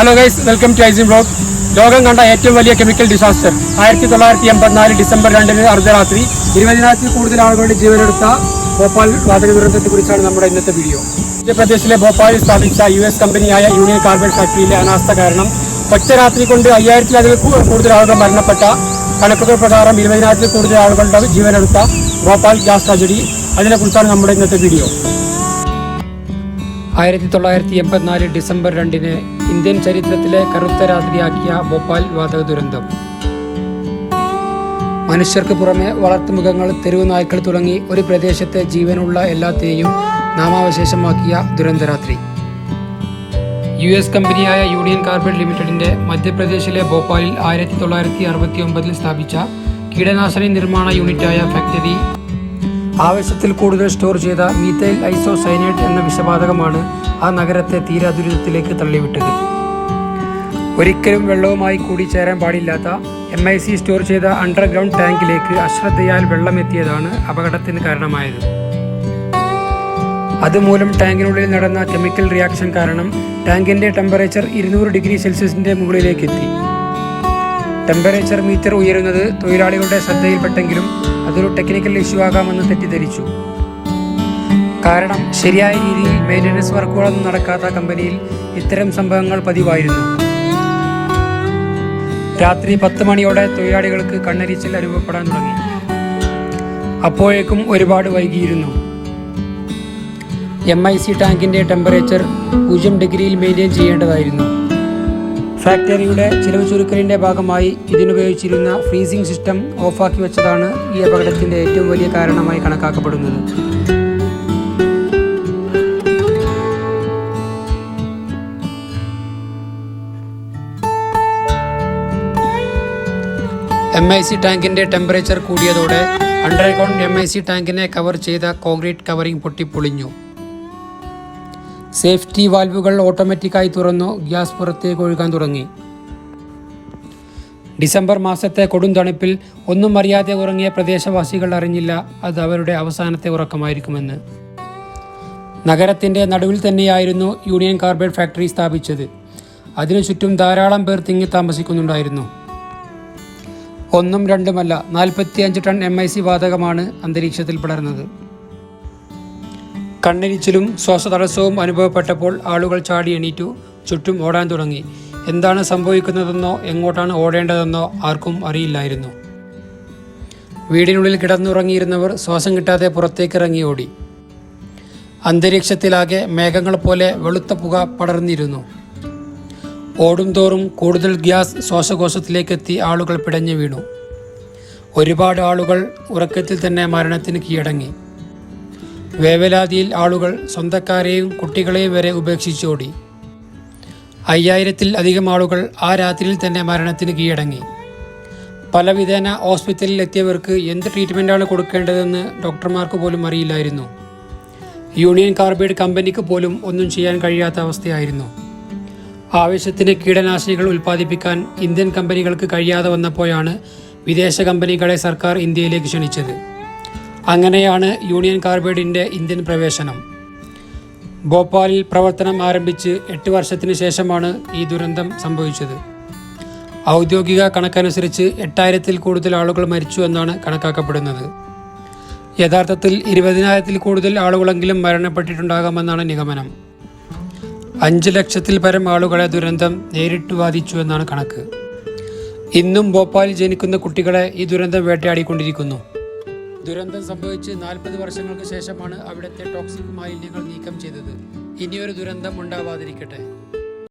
Hello guys welcome to ഐസിൻ blog ലോകം കണ്ട ഏറ്റവും വലിയ കെമിക്കൽ ഡിസാസ്റ്റർ ആയിരത്തി തൊള്ളായിരത്തി എൺപത്തിനാല് ഡിസംബർ രണ്ടിന് അർദ്ധരാത്രി. ഇരുപതിനായിരത്തിൽ കൂടുതൽ ആളുകളുടെ ജീവനെടുത്ത ഭോപ്പാൽ വാതക ദുരന്തത്തെക്കുറിച്ചാണ് നമ്മുടെ ഇന്നത്തെ വീഡിയോ മധ്യപ്രദേശിലെ ഭോപ്പാലിൽ സ്ഥാപിച്ച യു എസ് കമ്പനിയായ യൂണിയൻ കാർബൺ ഫാക്ടറിയിലെ അനാസ്ഥ കാരണം ഒറ്റ രാത്രി കൊണ്ട് അയ്യായിരത്തിലധികം കൂടുതൽ ആളുകൾ മരണപ്പെട്ട കണക്കുകൾ പ്രകാരം ഇരുപതിനായിരത്തിൽ കൂടുതൽ ആളുകളുടെ ജീവനെടുത്ത ഭോപ്പാൽ ഗ്യാസ് ട്രാജഡി. അതിനെക്കുറിച്ചാണ് നമ്മുടെ ഇന്നത്തെ വീഡിയോ ആയിരത്തി തൊള്ളായിരത്തി എൺപത്തിനാല് ഡിസംബർ രണ്ടിന് ഇന്ത്യൻ ചരിത്രത്തിലെ കറുത്ത രാത്രിയാക്കിയ ഭോപ്പാൽ വാതക ദുരന്തം മനുഷ്യർക്ക് പുറമെ വളർത്തുമൃഗങ്ങൾ തെരുവ് നായ്ക്കൾ തുടങ്ങി ഒരു പ്രദേശത്തെ ജീവനുള്ള എല്ലാത്തിനെയും നാമാവശേഷമാക്കിയ ദുരന്തരാത്രി. യു എസ് കമ്പനിയായ യൂണിയൻ കാർബൺ ലിമിറ്റഡിന്റെ മധ്യപ്രദേശിലെ ഭോപ്പാലിൽ ആയിരത്തി തൊള്ളായിരത്തി അറുപത്തി ഒമ്പതിൽ സ്ഥാപിച്ച കീടനാശിനി നിർമ്മാണ യൂണിറ്റായ ഫാക്ടറി ആവശ്യത്തിൽ കൂടുതൽ സ്റ്റോർ ചെയ്ത മീത്തൈൽ ഐസോസൈനൈഡ് എന്ന വിഷവാതകമാണ് ആ നഗരത്തെ തീരാ ദുരിതത്തിലേക്ക് തള്ളിവിട്ടത്. ഒരിക്കലും വെള്ളവുമായി കൂടിച്ചേരാൻ പാടില്ലാത്ത എം ഐ സി സ്റ്റോർ ചെയ്ത അണ്ടർഗ്രൗണ്ട് ടാങ്കിലേക്ക് അശ്രദ്ധയാൽ വെള്ളമെത്തിയതാണ് അപകടത്തിന് കാരണമായത്. അതുമൂലം ടാങ്കിനുള്ളിൽ നടന്ന കെമിക്കൽ റിയാക്ഷൻ കാരണം ടാങ്കിന്റെ ടെമ്പറേച്ചർ ഇരുന്നൂറ് ഡിഗ്രി സെൽഷ്യസിന്റെ മുകളിലേക്ക് എത്തി ടെമ്പറേച്ചർ മീറ്റർ ഉയരുന്നത് തൊഴിലാളികളുടെ ശ്രദ്ധയിൽപ്പെട്ടെങ്കിലും അതൊരു ടെക്നിക്കൽ ഇഷ്യൂ ആകാമെന്ന് തെറ്റിദ്ധരിച്ചു. കാരണം ശരിയായ രീതിയിൽ മെയിന്റനൻസ് വർക്കുകളൊന്നും നടക്കാത്ത കമ്പനിയിൽ ഇത്തരം സംഭവങ്ങൾ പതിവായിരുന്നു. രാത്രി പത്ത് മണിയോടെ തൊഴിലാളികൾക്ക് കണ്ണരിച്ചിൽ അനുഭവപ്പെടാൻ തുടങ്ങി. അപ്പോഴേക്കും ഒരുപാട് വൈകിയിരുന്നു. എം ഐ സി ടാങ്കിന്റെ ടെമ്പറേച്ചർ പൂജ്യം ഡിഗ്രിയിൽ മെയിന്റെയിൻ ചെയ്യേണ്ടതായിരുന്നു. ഫാക്ടറിയുടെ ചിലവ് ചുരുക്കലിന്റെ ഭാഗമായി ഇതിനുപയോഗിച്ചിരുന്ന ഫ്രീസിംഗ് സിസ്റ്റം ഓഫാക്കി വെച്ചതാണ് ഈ അപകടത്തിന്റെ ഏറ്റവും വലിയ കാരണമായി കണക്കാക്കപ്പെടുന്നത്. എം ഐ സി ടാങ്കിന്റെ ടെമ്പറേച്ചർ കൂടിയതോടെ അണ്ടർഗ്രൗണ്ട് എം ഐ സി ടാങ്കിനെ കവർ ചെയ്ത കോൺക്രീറ്റ് കവറിംഗ് പൊട്ടിപ്പൊളിഞ്ഞു. സേഫ്റ്റി വാൽവുകൾ ഓട്ടോമാറ്റിക്കായി തുറന്നു ഗ്യാസ് പുറത്തേക്ക് ഒഴുകാൻ തുടങ്ങി. ഡിസംബർ മാസത്തെ കൊടും തണുപ്പിൽ ഒന്നും അറിയാതെ ഉറങ്ങിയ പ്രദേശവാസികൾ അറിഞ്ഞില്ല അത് അവരുടെ അവസാനത്തെ ഉറക്കമായിരിക്കുമെന്ന്. നഗരത്തിന്റെ നടുവിൽ തന്നെയായിരുന്നു യൂണിയൻ കാർബൈഡ് ഫാക്ടറി സ്ഥാപിച്ചത്. അതിനു ചുറ്റും ധാരാളം പേർ തിങ്ങി താമസിക്കുന്നുണ്ടായിരുന്നു. ഒന്നും രണ്ടുമല്ല നാൽപ്പത്തിയഞ്ച് ടൺ എം ഐ സി വാതകമാണ് അന്തരീക്ഷത്തിൽ പടർന്നത് കണ്ണിരിച്ചിലും ശ്വാസതടസ്സവും അനുഭവപ്പെട്ടപ്പോൾ ആളുകൾ ചാടി എണീറ്റു ചുറ്റും ഓടാൻ തുടങ്ങി. എന്താണ് സംഭവിക്കുന്നതെന്നോ എങ്ങോട്ടാണ് ഓടേണ്ടതെന്നോ ആർക്കും അറിയില്ലായിരുന്നു. വീടിനുള്ളിൽ കിടന്നുറങ്ങിയിരുന്നവർ ശ്വാസം കിട്ടാതെ പുറത്തേക്ക് ഇറങ്ങി ഓടി. അന്തരീക്ഷത്തിലാകെ മേഘങ്ങൾ പോലെ വെളുത്ത പുക പടർന്നിരുന്നു. ഓടും തോറും കൂടുതൽ ഗ്യാസ് ശ്വാസകോശത്തിലേക്കെത്തി ആളുകൾ പിടഞ്ഞു വീണു. ഒരുപാട് ആളുകൾ ഉറക്കത്തിൽ തന്നെ മരണത്തിന് കീഴടങ്ങി. വേവലാതിയിൽ ആളുകൾ സ്വന്തക്കാരെയും കുട്ടികളെയും വരെ ഉപേക്ഷിച്ചോടി അയ്യായിരത്തിൽ അധികം ആളുകൾ ആ രാത്രിയിൽ തന്നെ മരണത്തിന് കീഴടങ്ങി. പല വിധേന ഹോസ്പിറ്റലിൽ എത്തിയവർക്ക് എന്ത് ട്രീറ്റ്മെന്റാണ് കൊടുക്കേണ്ടതെന്ന് ഡോക്ടർമാർക്ക് പോലും അറിയില്ലായിരുന്നു. യൂണിയൻ കാർബൈഡ് കമ്പനിക്ക് പോലും ഒന്നും ചെയ്യാൻ കഴിയാത്ത അവസ്ഥയായിരുന്നു. ആവശ്യത്തിന് കീടനാശിനികൾ ഉൽപ്പാദിപ്പിക്കാൻ ഇന്ത്യൻ കമ്പനികൾക്ക് കഴിയാതെ വന്നപ്പോഴാണ് വിദേശ കമ്പനികളെ സർക്കാർ ഇന്ത്യയിലേക്ക് ക്ഷണിച്ചത്. അങ്ങനെയാണ് യൂണിയൻ കാർബൈഡിന്റെ ഇന്ത്യൻ പ്രവേശനം. ഭോപ്പാലിൽ പ്രവർത്തനം ആരംഭിച്ച് എട്ട് വർഷത്തിന് ശേഷമാണ് ഈ ദുരന്തം സംഭവിച്ചത്. ഔദ്യോഗിക കണക്കനുസരിച്ച് എട്ടായിരത്തിൽ കൂടുതൽ ആളുകൾ മരിച്ചു എന്നാണ് കണക്കാക്കപ്പെടുന്നത്. യഥാർത്ഥത്തിൽ ഇരുപതിനായിരത്തിൽ കൂടുതൽ ആളുകളെങ്കിലും മരണപ്പെട്ടിട്ടുണ്ടാകാമെന്നാണ് നിഗമനം. അഞ്ച് ലക്ഷത്തിൽ പരം ആളുകളെ ദുരന്തം നേരിട്ട് ബാധിച്ചു എന്നാണ് കണക്ക്. ഇന്നും ഭോപ്പാലിൽ ജനിക്കുന്ന കുട്ടികളെ ഈ ദുരന്തം വേട്ടയാടിക്കൊണ്ടിരിക്കുന്നു. ദുരന്തം സംഭവിച്ച് നാൽപ്പത് വർഷങ്ങൾക്ക് ശേഷമാണ് അവിടുത്തെ ടോക്സിക് മാലിന്യങ്ങൾ നീക്കം ചെയ്തത്. ഇനിയൊരു ദുരന്തം ഉണ്ടാവാതിരിക്കട്ടെ.